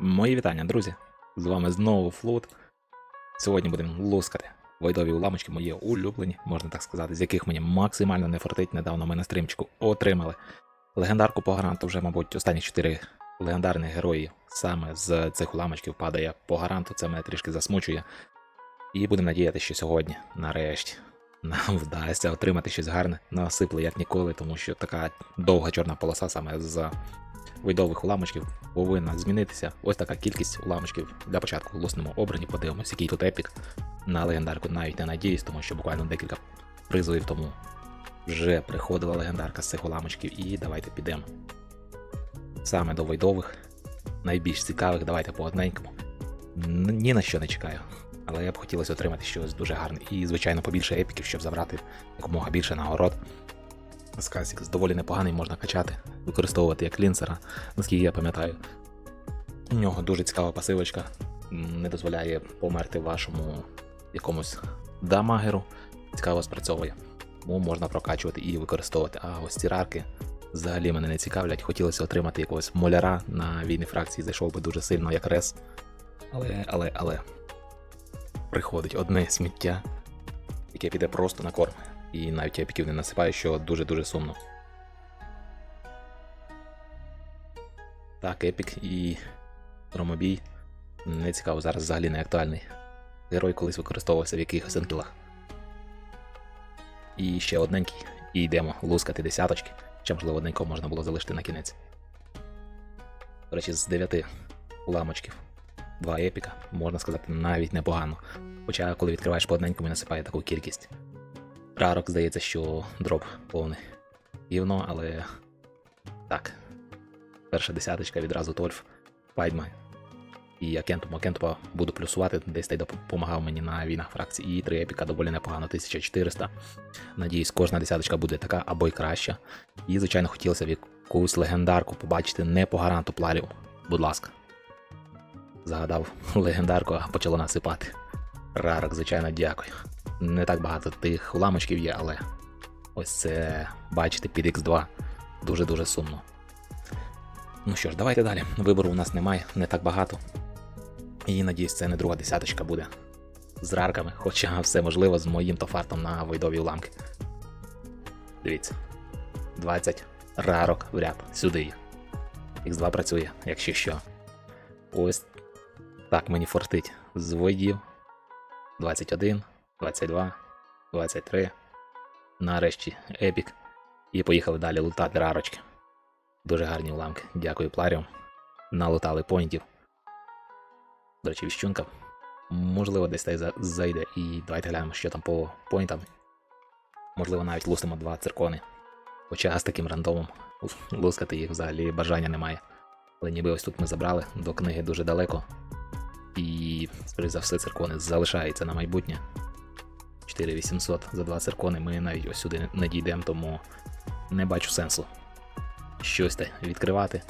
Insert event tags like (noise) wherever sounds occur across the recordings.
Мої вітання, друзі! З вами знову Флот. Сьогодні будемо лускати войдові уламочки, мої улюблені, можна так сказати, з яких мені максимально не фартить. Недавно ми на стрімчику отримали легендарку по гаранту. Вже, мабуть, останні 4 легендарних герої саме з цих уламочків падає по гаранту. Це мене трішки засмучує. І будемо надіятися, що сьогодні, нарешті, нам вдасться отримати щось гарне, насипле як ніколи, тому що така довга чорна полоса саме з видових уламочків повинна змінитися. Ось така кількість уламочків для початку в лосному обрані. Подивимось, який тут епік на легендарку навіть не надіюсь, тому що буквально декілька призовів тому вже приходила легендарка з цих уламочків. І давайте підемо. Саме до войдових, найбільш цікавих, давайте по одненькому. Ні на що не чекаю. Але я б хотілося отримати щось дуже гарне. І, звичайно, побільше епіків, щоб забрати якомога більше нагород. Сказікс доволі непоганий, можна качати, використовувати як лінсера, наскільки я пам'ятаю. У нього дуже цікава пасивочка, не дозволяє померти вашому якомусь дамагеру. Цікаво спрацьовує. Тому можна прокачувати і використовувати. А ось ці рарки взагалі мене не цікавлять. Хотілося отримати якогось моляра на війни фракції, зайшов би дуже сильно як рес. Але, але, але. Приходить одне сміття, яке піде просто на корм. І навіть епіків не насипаю, що дуже-дуже сумно. Так, епік і Ромобій не цікаво, зараз взагалі не актуальний. Герой колись використовувався в якихось анкілах. І ще одненький. І йдемо лускати десяточки. Ще, можливо, одненького можна було залишити на кінець. До речі, з дев'яти уламочків. Два епіка, можна сказати, навіть непогано. Хоча, коли відкриваєш по одненькому, насипає таку кількість. Рарок, здається, що дроп повний. Гівно, але. Так. Перша десяточка відразу Тольф, Пайдма і Акентум. Акентума буду плюсувати, десь той допомагав мені на війнах фракцій. І три епіка доволі непогано, 1400. Надіюсь, кожна десяточка буде така або й краща. І, звичайно, хотілося б якусь легендарку побачити не по гаранту пларів. Будь ласка. Загадав легендарку, а почало насипати. Рарок, звичайно, дякую. Не так багато тих уламочків є, але ось це бачите під X2 дуже-дуже сумно. Ну що ж, давайте далі. Вибору у нас немає, не так багато. І надіюсь, це не друга десяточка буде з рарками, хоча все можливо з моїм то фартом на войдові уламки. Дивіться. 20 рарок в ряд. Сюди їх. X2 працює, якщо що. Ось так мені фортить з войдів. 21, 22, 23. Нарешті епік. І поїхали далі лутати рарочки. Дуже гарні уламки. Дякую пларіум. Налутали поінтів. До речі, віщунка. Можливо, десь та зайде. І давайте глянемо, що там по поінтам. Можливо, навіть лустимо два циркони. Хоча з таким рандомом лускати їх взагалі бажання немає. Але ніби ось тут ми забрали, до книги дуже далеко. І, скоріш за все, циркони залишаються на майбутнє. 4800 за два циркони ми навіть ось сюди не дійдемо, тому не бачу сенсу щось відкривати.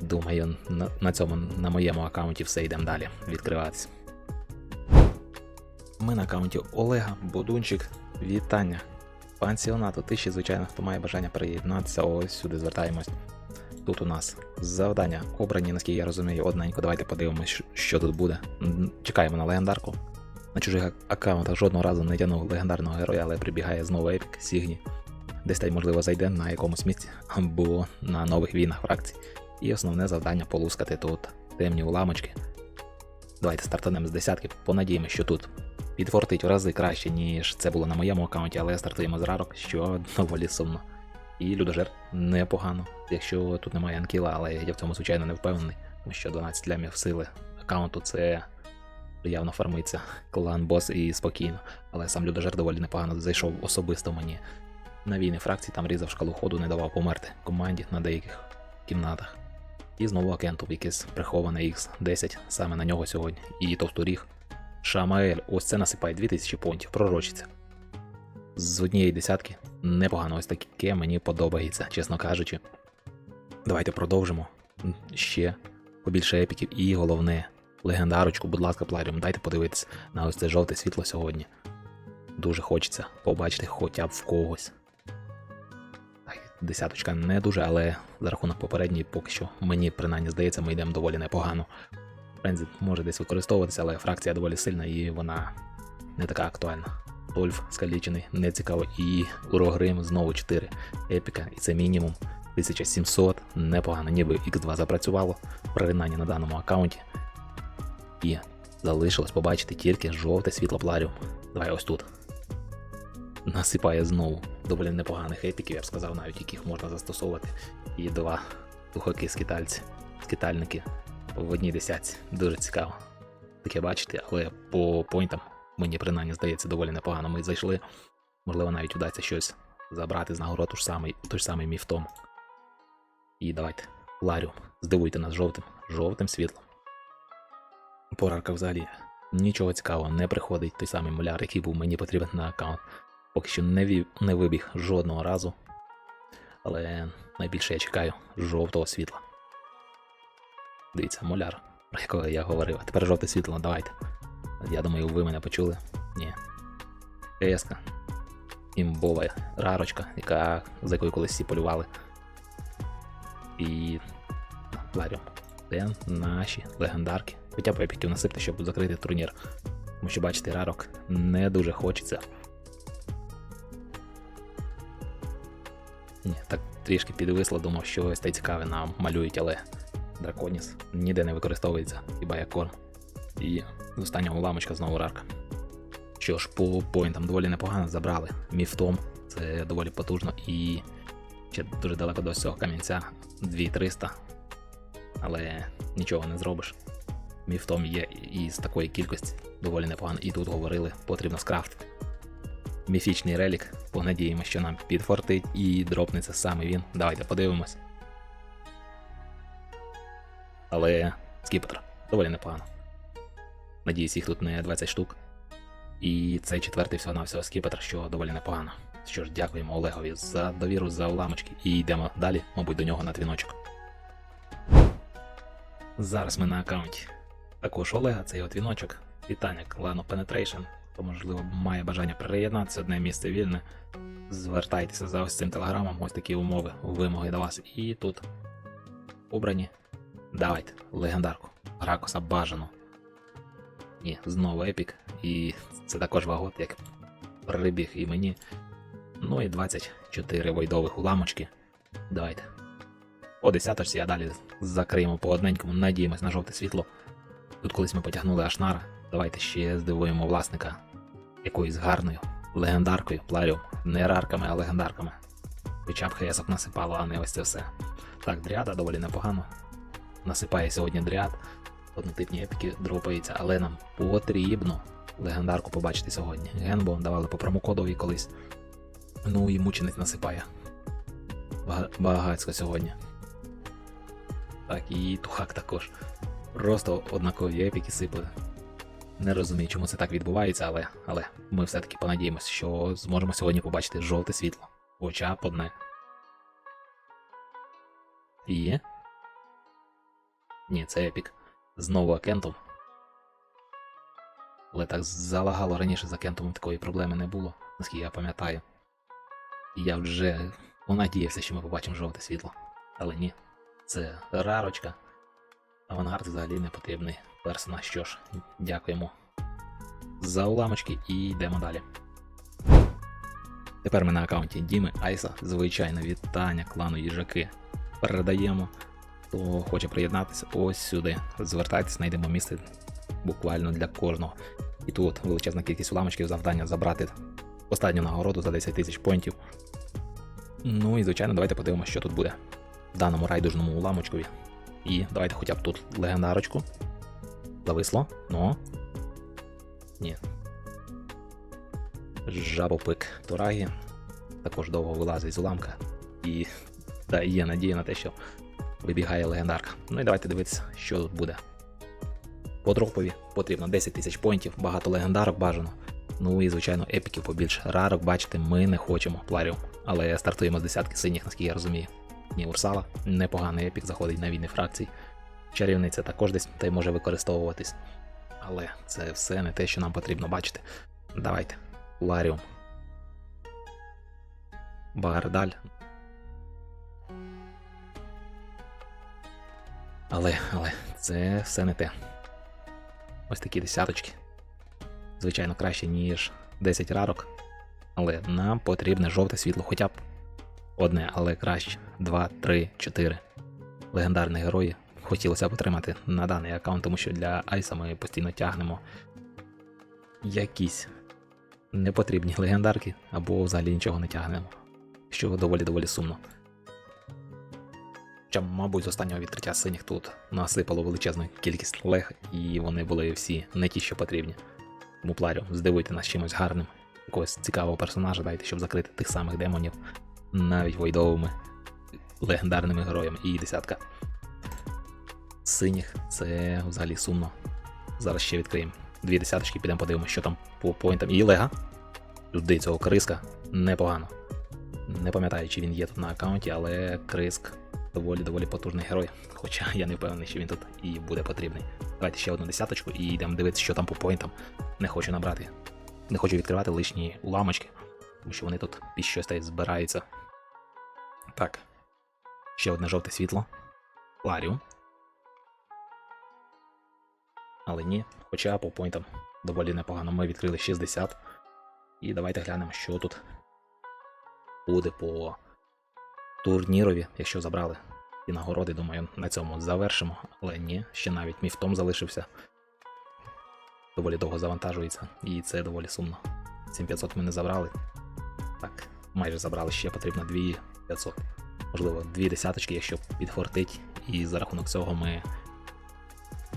Думаю, на, цьому на моєму аккаунті все йдемо далі відкриватися. Ми на аккаунті Олега Будунчик. Вітання. Пансіонату тиші, звичайно, хто має бажання приєднатися, ось сюди звертаємось. Тут у нас завдання обрані, наскільки я розумію, одненько. Давайте подивимось, що тут буде. Чекаємо на легендарку. На чужих аккаунтах жодного разу не тягнув легендарного героя, але прибігає знову епік Сігні. Десь та й можливо зайде на якомусь місці або на нових війнах фракцій. І основне завдання полускати тут темні уламочки. Давайте стартанемо з десятки. Понадіємо, що тут підфортить в рази краще, ніж це було на моєму аккаунті, але стартуємо з рарок, що (laughs) доволі сумно. І людожер непогано, якщо тут немає анкіла, але я в цьому звичайно не впевнений, тому що 12 лямів сили аккаунту це явно фармиться клан бос і спокійно. Але сам людожер доволі непогано зайшов особисто мені на війни фракції, там різав шкалу ходу, не давав померти команді на деяких кімнатах. І знову агенту якийсь прихований X10 саме на нього сьогодні. І товсторіг. Шамаель, ось це насипає 2000 понтів, пророчиться. З однієї десятки непогано ось таке мені подобається, чесно кажучи. Давайте продовжимо. Ще побільше епіків і головне, легендарочку, будь ласка, пларіум, дайте подивитись на ось це жовте світло сьогодні. Дуже хочеться побачити хоча б в когось. Десяточка не дуже, але за рахунок попередньої, поки що мені принаймні здається, ми йдемо доволі непогано. Френзі може десь використовуватися, але фракція доволі сильна і вона не така актуальна. Тольф скалічений, не цікаво. І Урогрим знову 4 епіка, і це мінімум 1700. Непогано, ніби X2 запрацювало приринання на даному аккаунті. І залишилось побачити тільки жовте світло пларіум. Давай ось тут. Насипає знову доволі непоганих епіків, я б сказав, навіть яких можна застосовувати. І два тухаки скитальці, скитальники в одній десятці. Дуже цікаво. Таке бачити, але по поінтам мені принаймні здається доволі непогано. Ми зайшли. Можливо, навіть вдасться щось забрати з нагород ту ж самий, той самий міфтом. І давайте. Ларіум. Здивуйте нас жовтим, жовтим світлом. По рарках взагалі нічого цікавого не приходить той самий муляр, який був мені потрібен на аккаунт. Поки що не, вів, не вибіг жодного разу. Але найбільше я чекаю жовтого світла. Дивіться, муляр, про якого я говорив. А тепер жовте світло, давайте. Я думаю, ви мене почули. Ні. Еска. Імбова рарочка, яка, за якою колись всі полювали. І. Пларіум. Це наші легендарки. Хоча б епіків насипте, щоб закрити турнір. Тому що, бачите, рарок не дуже хочеться. Ні, так трішки підвисло, думав, що ось те цікаве нам малюють, але драконіс ніде не використовується, хіба як корм. І з останнього ламочка знову рарка. Що ж, по поінтам доволі непогано забрали. Міфтом це доволі потужно і ще дуже далеко до цього камінця 2300. Але нічого не зробиш. Міфтом є і з такої кількості доволі непогано. І тут говорили, потрібно скрафтити. Міфічний релік. Понадіємося, що нам підфортить і дропнеться саме він. Давайте подивимось. Але скіпетр доволі непогано. Надіюсь, їх тут не 20 штук. І цей четвертий всього навсього скіпетр, що доволі непогано. Що ж, дякуємо Олегові за довіру за уламочки і йдемо далі, мабуть, до нього на двіночок. Зараз ми на аккаунті. Також Олега, це його двіночок. Вітання клану Penetration. Хто, можливо, має бажання приєднатися, одне місце вільне. Звертайтеся за ось цим телеграмом, ось такі умови, вимоги до вас. І тут обрані. Давайте, легендарку. Ракоса бажано. Ні, знову епік. І це також вагот, як прибіг і мені. Ну і 24 войдових уламочки. Давайте. По десяточці, а далі закриємо по одненькому, надіємось на жовте світло. Тут колись ми потягнули Ашнара. Давайте ще здивуємо власника якоюсь гарною легендаркою, пларіум. Не рарками, а легендарками. Хоча б хесок насипало, а не ось це все. Так, дріада доволі непогано. Насипає сьогодні дріад. Однотипні епіки дропаються, але нам потрібно легендарку побачити сьогодні. Генбо давали по промокодові колись. Ну і мученець насипає. Багацько сьогодні. Так, і тухак також. Просто однакові епіки сипали. Не розумію, чому це так відбувається, але, але ми все-таки понадіємося, що зможемо сьогодні побачити жовте світло. Хоча б одне. Є? Ні, це епік. Знову акентом. Але так залагало раніше з акентом такої проблеми не було, наскільки я пам'ятаю. Я вже понадіявся, що ми побачимо жовте світло. Але ні, це рарочка. Авангард взагалі не потрібний персонаж. Що ж, дякуємо за уламочки і йдемо далі. Тепер ми на аккаунті Діми Айса. Звичайно, вітання клану їжаки. Передаємо. Хто хоче приєднатися, ось сюди. Звертайтесь, знайдемо місце буквально для кожного. І тут величезна кількість уламочків, завдання забрати останню нагороду за 10 тисяч понтів. Ну і звичайно, давайте подивимося, що тут буде в даному райдужному уламочкові. І давайте хоча б тут легендарочку. Зависло? Ну. Ні. Жабопик Турагі. Також довго вилазить з уламка. І та, є надія на те, що вибігає легендарка. Ну і давайте дивитися, що тут буде. По дропові потрібно 10 тисяч поінтів, багато легендарок бажано. Ну і, звичайно, епіків побільше. Рарок, бачите, ми не хочемо пларів. Але стартуємо з десятки синіх, наскільки я розумію. І Урсала непоганий епік заходить на війни фракції. Чарівниця також десь та й може використовуватись. Але це все не те, що нам потрібно бачити. Давайте. Ларіум. Багардаль. Але, але, це все не те. Ось такі десяточки. Звичайно, краще, ніж 10 рарок. Але нам потрібне жовте світло хоча б одне, але краще. Два, три, чотири. Легендарні герої. Хотілося б отримати на даний аккаунт, тому що для Айса ми постійно тягнемо якісь непотрібні легендарки або взагалі нічого не тягнемо. Що доволі доволі сумно. Хоча, мабуть, з останнього відкриття синіх тут насипало величезну кількість лег, і вони були всі не ті, що потрібні. Тому пларю, здивуйте нас чимось гарним, якогось цікавого персонажа дайте, щоб закрити тих самих демонів, навіть войдовими легендарними героями. І десятка синіх це взагалі сумно. Зараз ще відкриємо. Дві десяточки, підемо подивимося, що там по поінтам. І лега. Туди цього криска непогано. Не пам'ятаю, чи він є тут на аккаунті, але криск доволі доволі потужний герой. Хоча я не впевнений, що він тут і буде потрібний. Давайте ще одну десяточку і йдемо дивитися, що там по поінтам. Не хочу набрати. Не хочу відкривати лишні уламочки, тому що вони тут під щось та збираються. Так. Ще одне жовте світло. Ларіум. Але ні, хоча по поінтам доволі непогано. Ми відкрили 60. І давайте глянемо, що тут буде по турнірові, якщо забрали і нагороди, думаю, на цьому завершимо. Але ні, ще навіть міфтом залишився. Доволі довго завантажується, і це доволі сумно. 7500 ми не забрали. Так, майже забрали ще потрібно 2500. Можливо, дві десяточки, якщо підфортить, і за рахунок цього ми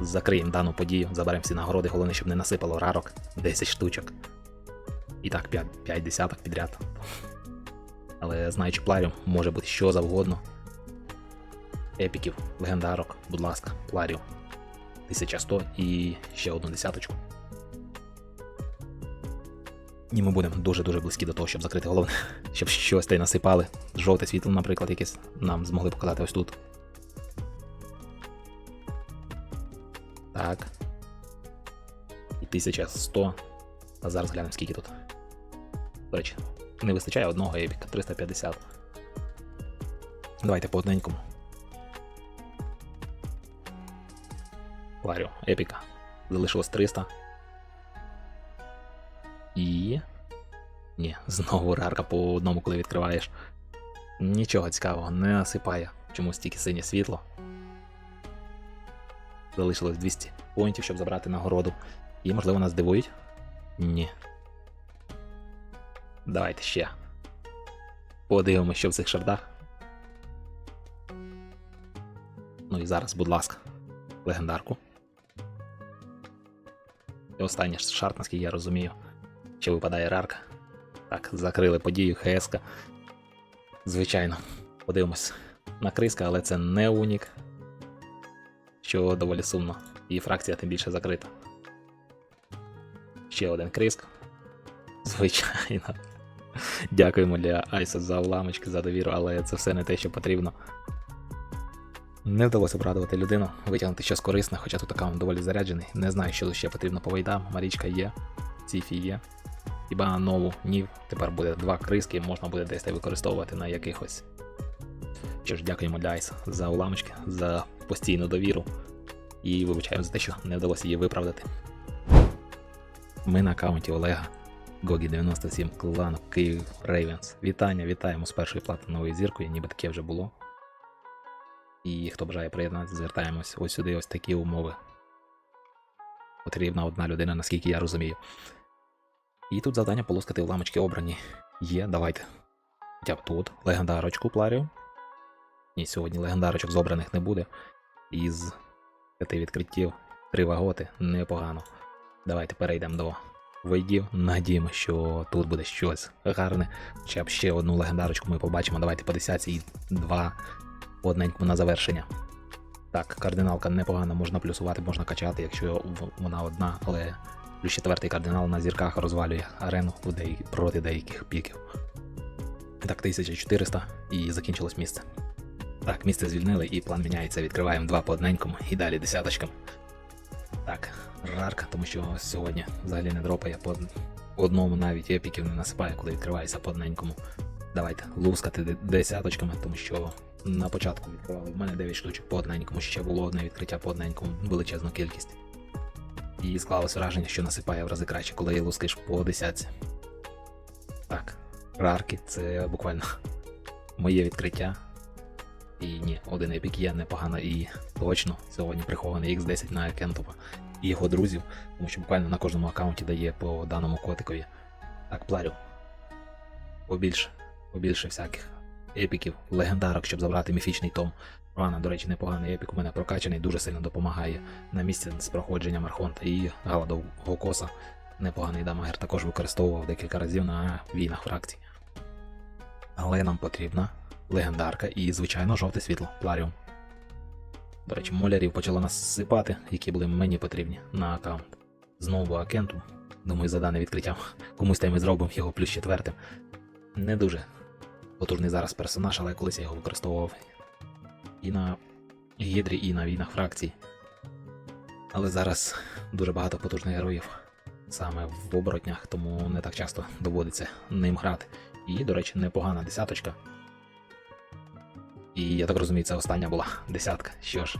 закриємо дану подію, заберемо всі нагороди, головне, щоб не насипало рарок 10 штучок. І так, 5, 5 десяток підряд. Але знаючи пларіум, може бути що завгодно. Епіків, легендарок, будь ласка, пларіум. 1100 і ще одну десяточку. І ми будемо дуже-дуже близькі до того, щоб закрити головне, (laughs) щоб щось та й насипали. Жовте світло, наприклад, якесь нам змогли показати ось тут. Так. І 1100. А зараз глянемо, скільки тут. До речі, не вистачає одного епіка 350. Давайте по одненькому. Ларіо, епіка. Залишилось 300. Ні, (laughs) знову рарка по одному, коли відкриваєш. Нічого цікавого, не насипає. Чомусь тільки синє світло. Залишилось 200 поінтів, щоб забрати нагороду. І, можливо, нас здивують? Ні. Давайте ще. Подивимося, що в цих шардах. Ну і зараз, будь ласка, легендарку. І останній шарт, наскільки я розумію, що випадає рарка. Так, закрили подію ХСК. Звичайно, подивимось на криска, але це не унік. Що доволі сумно. І фракція тим більше закрита. Ще один криск. Звичайно. Дякуємо для Айса за уламочки, за довіру, але це все не те, що потрібно. Не вдалося обрадувати людину, витягнути щось корисне, хоча тут аккаунт доволі заряджений. Не знаю, що ще потрібно по вейдам. Марічка є, Ціфі є. Хіба нову нів. Тепер буде два криски, можна буде десь використовувати на якихось. Що ж, дякуємо для за уламочки, за постійну довіру. І вибачаємо за те, що не вдалося її виправдати. Ми на аккаунті Олега. Гогі 97 клану Київ Рейвенс. Вітання, вітаємо з першої плати новою зіркою, ніби таке вже було. І хто бажає приєднатися, звертаємось ось сюди, ось такі умови. Потрібна одна людина, наскільки я розумію. І тут завдання полоскати уламочки обрані. Є, давайте. Хоча б тут легендарочку пларю. Ні, сьогодні легендарочок з обраних не буде. Із п'яти відкриттів три ваготи непогано. Давайте перейдемо до вийдів. Надіємо, що тут буде щось гарне. Хоча б ще одну легендарочку ми побачимо. Давайте по десятці і два одненькому на завершення. Так, кардиналка непогано, можна плюсувати, можна качати, якщо вона одна, але плюс четвертий кардинал на зірках розвалює арену в деякі, проти деяких піків. Так, 1400 і закінчилось місце. Так, місце звільнили і план міняється. Відкриваємо два по одненькому і далі десяточкам. Так, рарка, тому що сьогодні взагалі не дропає по одному навіть епіків не насипає, коли відкривається по одненькому. Давайте лускати десяточками, тому що на початку відкривали. В мене 9 штучок по одненькому, ще було одне відкриття по одненькому, величезну кількість. І склалось враження, що насипає в рази краще, коли лускиш по десятці. Так, рарки це буквально (laughs) моє відкриття. І ні, один епік є непогано і точно сьогодні прихований X10 на Кентова і його друзів, тому що буквально на кожному аккаунті дає по даному котикові. Так, пларю. Побільше, побільше всяких епіків, легендарок, щоб забрати міфічний том. Рана, до речі, непоганий епік у мене прокачаний, дуже сильно допомагає на місці з проходженням Архонта і Галадов Гокоса. Непоганий дамагер також використовував декілька разів на війнах фракцій. Але нам потрібна легендарка і, звичайно, жовте світло Пларіум. До речі, молярів почало насипати, які були мені потрібні на аккаунт. Знову агенту. Думаю, за дане відкриття комусь та й ми зробимо його плюс четвертим. Не дуже потужний зараз персонаж, але колись я його використовував і на гідрі, і на війнах фракцій. Але зараз дуже багато потужних героїв саме в оборотнях, тому не так часто доводиться ним грати. І, до речі, непогана десяточка. І я так розумію, це остання була десятка. Що ж,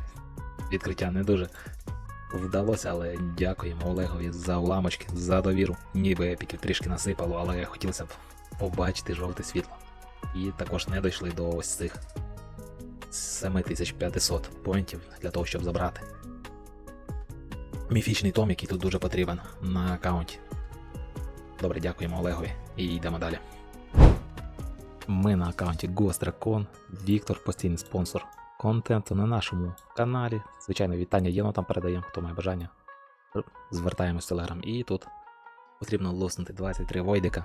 відкриття не дуже вдалося, але дякуємо Олегові за уламочки, за довіру. Ніби епіків трішки насипало, але хотілося б побачити жовте світло. І також не дійшли до ось цих 7500 поінтів для того, щоб забрати. Міфічний том, який тут дуже потрібен на аккаунті. Добре, дякуємо Олегові і йдемо далі. Ми на аккаунті Ghost Віктор, постійний спонсор контенту на нашому каналі. Звичайно, вітання єнотам передаємо, хто має бажання. Звертаємось в Телеграм. І тут потрібно лоснути 23 войдика.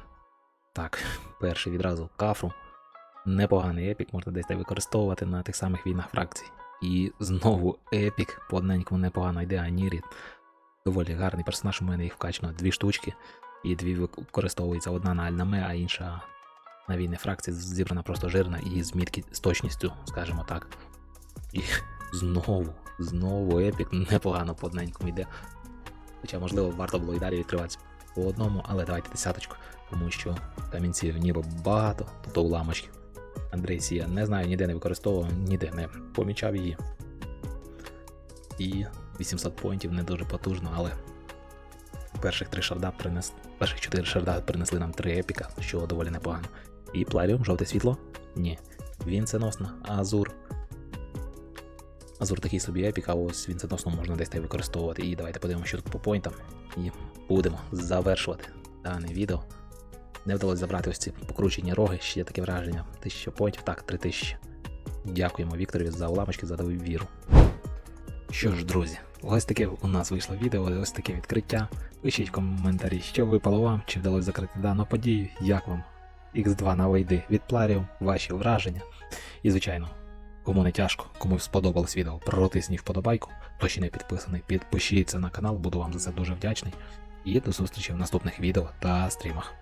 Так, перший відразу кафру. Непоганий епік, можна десь використовувати на тих самих війнах фракцій. І знову епік, по одненькому непогано йде Анірі. Доволі гарний персонаж, у мене їх вкачано дві штучки, і дві використовується одна на Альнаме, а інша на війни фракції зібрана просто жирна і з мітки з точністю, скажімо так. І знову, знову епік непогано по йде. Хоча, можливо, варто було і далі відкриватися по одному, але давайте десяточку, тому що камінців ніби багато, тобто уламочків. Андрей Сія не знаю, ніде не використовував, ніде не помічав її. І 800 поінтів не дуже потужно, але перших три шарда принес... перших 4 шарда принесли нам 3 епіка, що доволі непогано. І пларіум, жовте світло? Ні. Вінценосно, Азур. Азур такий собі епік, а ось вінценосно можна десь використовувати. І давайте подивимося, що тут по поінтам. І будемо завершувати дане відео. Не вдалося забрати ось ці покручені роги, ще є таке враження. 1000 поінтів, так, 3000. Дякуємо Вікторові за уламочки, за довіру. Що ж, друзі, ось таке у нас вийшло відео, ось таке відкриття. Пишіть в коментарі, що випало вам, чи вдалося закрити дану подію, як вам X2 на вийди від Пларіум, ваші враження. І, звичайно, кому не тяжко, кому сподобалось відео, протисніть вподобайку. Хто ще не підписаний, підпишіться на канал, буду вам за це дуже вдячний. І до зустрічі в наступних відео та стрімах.